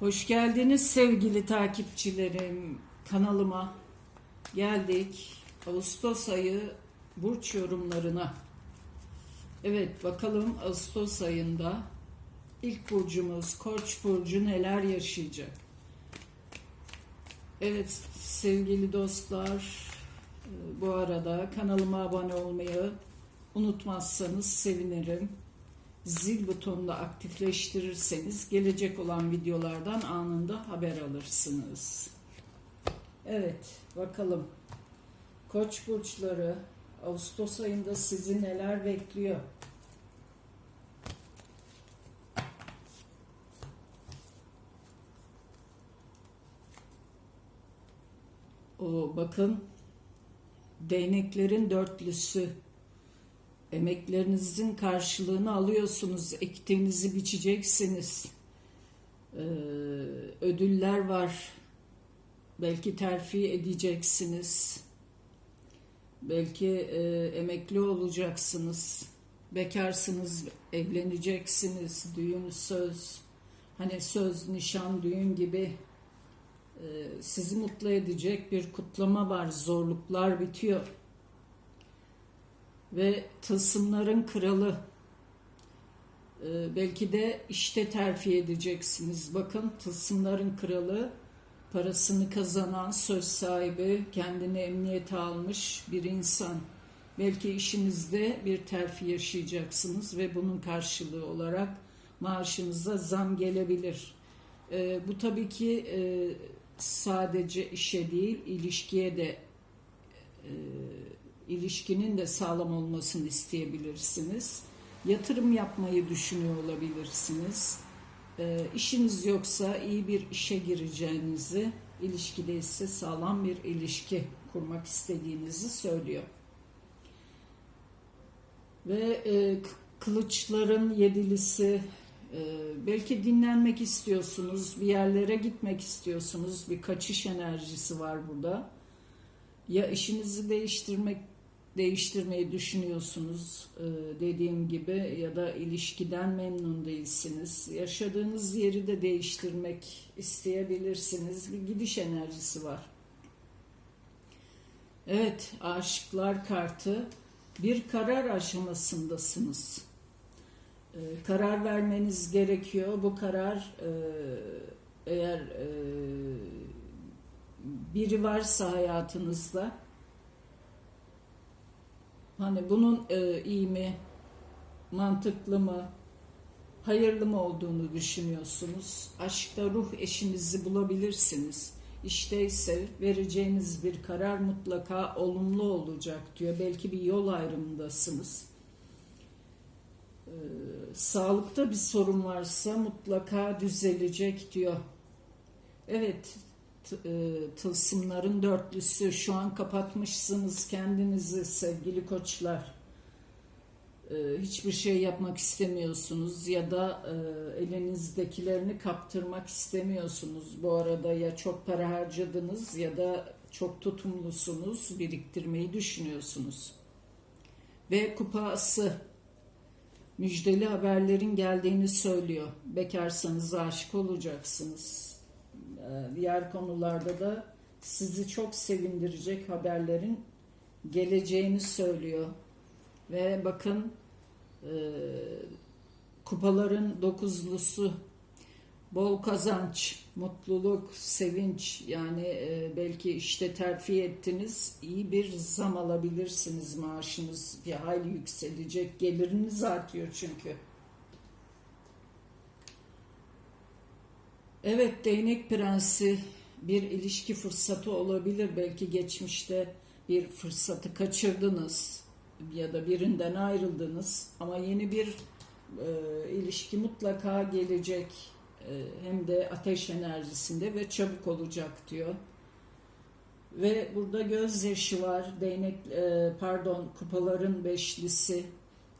Hoş geldiniz sevgili takipçilerim. Kanalıma geldik. Ağustos ayı burç yorumlarına. Evet bakalım Ağustos ayında ilk burcumuz Koç burcu neler yaşayacak? Evet sevgili dostlar e, bu arada kanalıma abone olmayı unutmazsanız sevinirim zil butonunu aktifleştirirseniz gelecek olan videolardan anında haber alırsınız. Evet, bakalım. Koç burçları Ağustos ayında sizi neler bekliyor? O bakın değneklerin dörtlüsü Emeklerinizin karşılığını alıyorsunuz. Ektiğinizi biçeceksiniz. Ee, ödüller var. Belki terfi edeceksiniz. Belki e, emekli olacaksınız. Bekarsınız, evleneceksiniz. Düğün, söz. Hani söz, nişan, düğün gibi e, sizi mutlu edecek bir kutlama var. Zorluklar bitiyor ve tılsımların kralı. Ee, belki de işte terfi edeceksiniz. Bakın tılsımların kralı parasını kazanan, söz sahibi, kendini emniyete almış bir insan. Belki işinizde bir terfi yaşayacaksınız ve bunun karşılığı olarak maaşınıza zam gelebilir. Ee, bu tabii ki e, sadece işe değil, ilişkiye de e, ilişkinin de sağlam olmasını isteyebilirsiniz. Yatırım yapmayı düşünüyor olabilirsiniz. E, işiniz yoksa iyi bir işe gireceğinizi, ilişkide ise sağlam bir ilişki kurmak istediğinizi söylüyor. Ve e, kılıçların yedilisi, e, belki dinlenmek istiyorsunuz, bir yerlere gitmek istiyorsunuz, bir kaçış enerjisi var burada. Ya işinizi değiştirmek değiştirmeyi düşünüyorsunuz e, dediğim gibi ya da ilişkiden memnun değilsiniz. Yaşadığınız yeri de değiştirmek isteyebilirsiniz. Bir gidiş enerjisi var. Evet, aşıklar kartı bir karar aşamasındasınız. E, karar vermeniz gerekiyor. Bu karar e, eğer biri varsa hayatınızda Hani bunun e, iyi mi, mantıklı mı, hayırlı mı olduğunu düşünüyorsunuz. Aşkta ruh eşinizi bulabilirsiniz. İşte ise vereceğiniz bir karar mutlaka olumlu olacak diyor. Belki bir yol ayrımındasınız. Ee, sağlıkta bir sorun varsa mutlaka düzelecek diyor. Evet, tılsımların dörtlüsü. Şu an kapatmışsınız kendinizi sevgili koçlar. E, hiçbir şey yapmak istemiyorsunuz ya da e, elinizdekilerini kaptırmak istemiyorsunuz. Bu arada ya çok para harcadınız ya da çok tutumlusunuz biriktirmeyi düşünüyorsunuz. Ve kupası müjdeli haberlerin geldiğini söylüyor. Bekarsanız aşık olacaksınız diğer konularda da sizi çok sevindirecek haberlerin geleceğini söylüyor. Ve bakın e, kupaların dokuzlusu bol kazanç, mutluluk, sevinç yani e, belki işte terfi ettiniz iyi bir zam alabilirsiniz maaşınız bir hayli yükselecek geliriniz artıyor çünkü. Evet değnek prensi bir ilişki fırsatı olabilir. Belki geçmişte bir fırsatı kaçırdınız ya da birinden ayrıldınız ama yeni bir e, ilişki mutlaka gelecek e, hem de ateş enerjisinde ve çabuk olacak diyor. Ve burada gözyaşı var, değnek e, pardon kupaların beşlisi.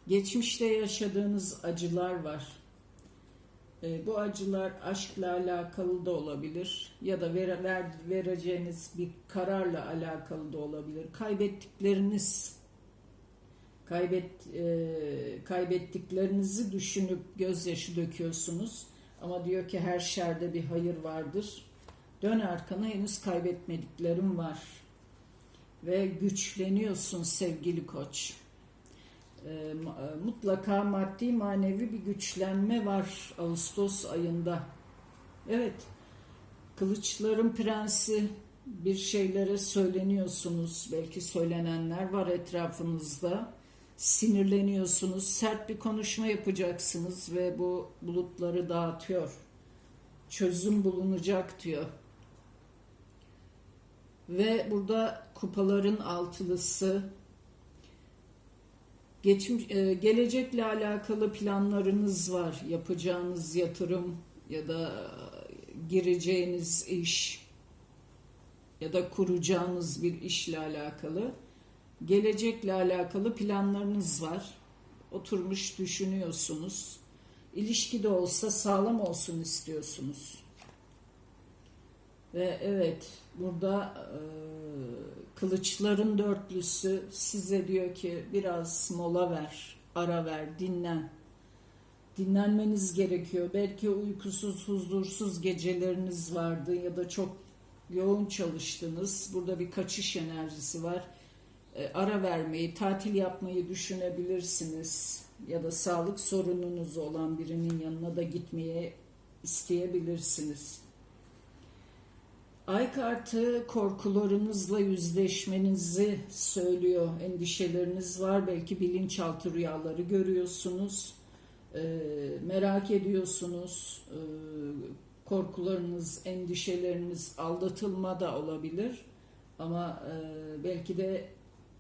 Geçmişte yaşadığınız acılar var bu acılar aşkla alakalı da olabilir ya da ver, ver, vereceğiniz bir kararla alakalı da olabilir. Kaybettikleriniz kaybet e, kaybettiklerinizi düşünüp gözyaşı döküyorsunuz. Ama diyor ki her şerde bir hayır vardır. Dön arkana henüz kaybetmediklerim var. Ve güçleniyorsun sevgili koç. Ma- e, mutlaka maddi manevi bir güçlenme var Ağustos ayında. Evet. Kılıçların prensi bir şeylere söyleniyorsunuz. Belki söylenenler var etrafınızda. Sinirleniyorsunuz. Sert bir konuşma yapacaksınız ve bu bulutları dağıtıyor. Çözüm bulunacak diyor. Ve burada kupaların altılısı geçmiş, e, gelecekle alakalı planlarınız var. Yapacağınız yatırım ya da gireceğiniz iş ya da kuracağınız bir işle alakalı gelecekle alakalı planlarınız var. Oturmuş düşünüyorsunuz. İlişki de olsa sağlam olsun istiyorsunuz. Ve evet burada e, kılıçların dörtlüsü size diyor ki biraz mola ver, ara ver, dinlen. Dinlenmeniz gerekiyor. Belki uykusuz, huzursuz geceleriniz vardı ya da çok yoğun çalıştınız. Burada bir kaçış enerjisi var. E, ara vermeyi, tatil yapmayı düşünebilirsiniz. Ya da sağlık sorununuz olan birinin yanına da gitmeye isteyebilirsiniz. Ay kartı korkularınızla yüzleşmenizi söylüyor. Endişeleriniz var. Belki bilinçaltı rüyaları görüyorsunuz. Ee, merak ediyorsunuz. Ee, korkularınız, endişeleriniz aldatılma da olabilir. Ama e, belki de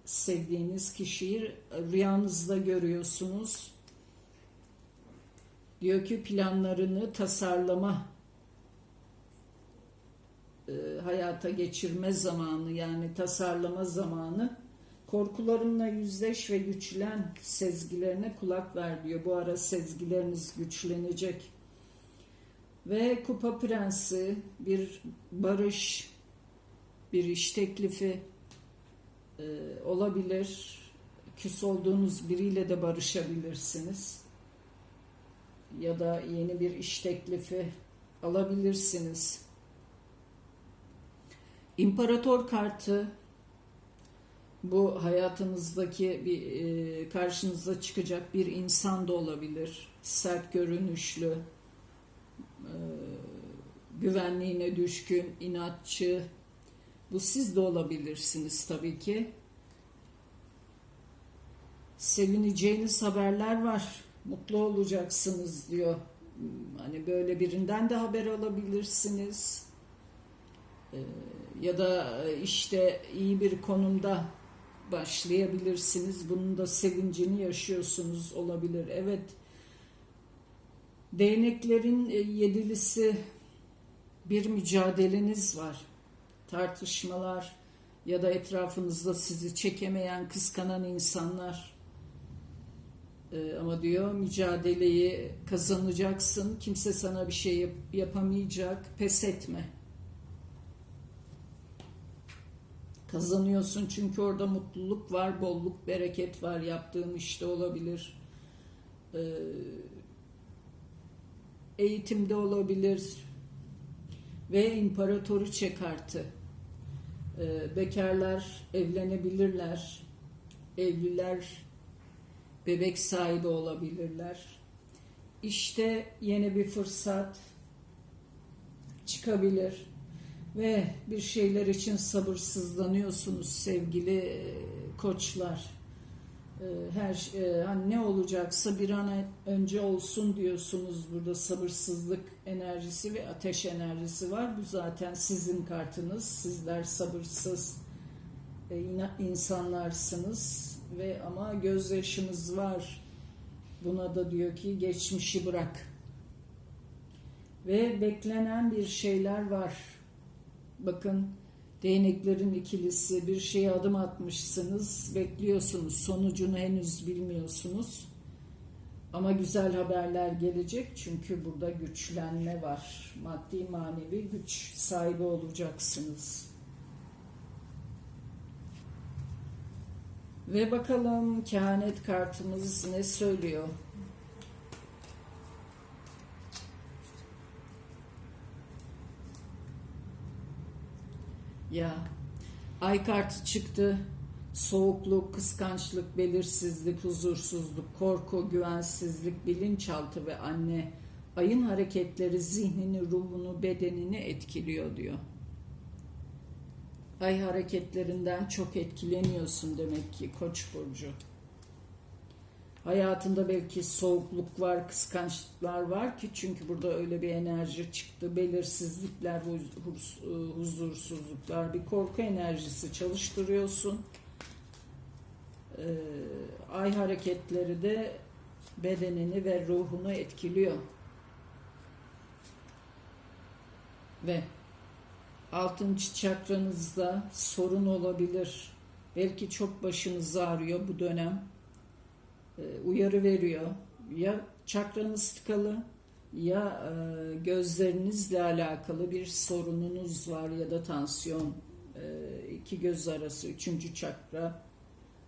sevdiğiniz kişiyi rüyanızda görüyorsunuz. Diyor ki planlarını tasarlama e, hayata geçirme zamanı yani tasarlama zamanı korkularınla yüzleş ve güçlen sezgilerine kulak ver diyor. Bu ara sezgileriniz güçlenecek. Ve kupa prensi bir barış bir iş teklifi e, olabilir. Küs olduğunuz biriyle de barışabilirsiniz. Ya da yeni bir iş teklifi alabilirsiniz. İmparator kartı bu hayatınızdaki bir e, karşınıza çıkacak bir insan da olabilir. Sert görünüşlü, e, güvenliğine düşkün, inatçı. Bu siz de olabilirsiniz tabii ki. Sevineceğiniz haberler var. Mutlu olacaksınız diyor. Hani böyle birinden de haber alabilirsiniz. Ee, ya da işte iyi bir konumda başlayabilirsiniz. Bunun da sevincini yaşıyorsunuz olabilir. Evet. Değneklerin e, yedilisi bir mücadeleniz var. Tartışmalar ya da etrafınızda sizi çekemeyen, kıskanan insanlar. Ee, ama diyor mücadeleyi kazanacaksın. Kimse sana bir şey yap- yapamayacak. Pes etme. Kazanıyorsun çünkü orada mutluluk var, bolluk, bereket var. Yaptığın işte olabilir. Ee, eğitimde olabilir. Ve imparatoriçe kartı. Ee, bekarlar evlenebilirler. Evliler bebek sahibi olabilirler. İşte yeni bir fırsat çıkabilir ve bir şeyler için sabırsızlanıyorsunuz sevgili e, koçlar. E, Her e, hani ne olacaksa bir an önce olsun diyorsunuz. Burada sabırsızlık enerjisi ve ateş enerjisi var. Bu zaten sizin kartınız. Sizler sabırsız insanlarsınız ve ama gözyaşınız var. Buna da diyor ki geçmişi bırak. Ve beklenen bir şeyler var. Bakın değneklerin ikilisi bir şeye adım atmışsınız, bekliyorsunuz. Sonucunu henüz bilmiyorsunuz. Ama güzel haberler gelecek çünkü burada güçlenme var. Maddi manevi güç sahibi olacaksınız. Ve bakalım kehanet kartımız ne söylüyor? Ya ay kartı çıktı. Soğukluk, kıskançlık, belirsizlik, huzursuzluk, korku, güvensizlik, bilinçaltı ve anne ayın hareketleri zihnini, ruhunu, bedenini etkiliyor diyor. Ay hareketlerinden çok etkileniyorsun demek ki Koç burcu. Hayatında belki soğukluk var, kıskançlıklar var ki çünkü burada öyle bir enerji çıktı. Belirsizlikler, huz- huzursuzluklar, bir korku enerjisi çalıştırıyorsun. Ee, ay hareketleri de bedenini ve ruhunu etkiliyor. Ve altıncı çakranızda sorun olabilir. Belki çok başınız ağrıyor bu dönem. Ee, uyarı veriyor. Ya çakranız tıkalı ya e, gözlerinizle alakalı bir sorununuz var ya da tansiyon. Ee, iki göz arası üçüncü çakra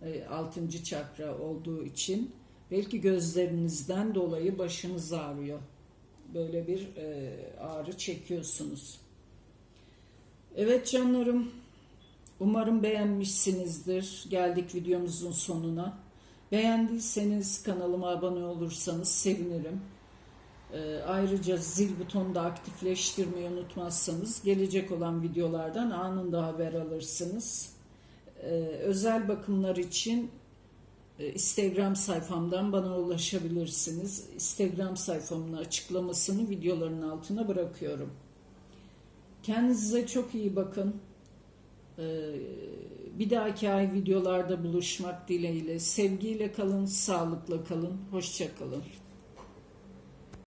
e, altıncı çakra olduğu için belki gözlerinizden dolayı başınız ağrıyor. Böyle bir e, ağrı çekiyorsunuz. Evet canlarım, umarım beğenmişsinizdir. Geldik videomuzun sonuna. Beğendiyseniz kanalıma abone olursanız sevinirim. E, ayrıca zil butonunu da aktifleştirmeyi unutmazsanız gelecek olan videolardan anında haber alırsınız. Ee, özel bakımlar için e, Instagram sayfamdan bana ulaşabilirsiniz. Instagram sayfamın açıklamasını videoların altına bırakıyorum. Kendinize çok iyi bakın. Ee, Bir dahaki ay videolarda buluşmak dileğiyle. Sevgiyle kalın, sağlıkla kalın, hoşça kalın.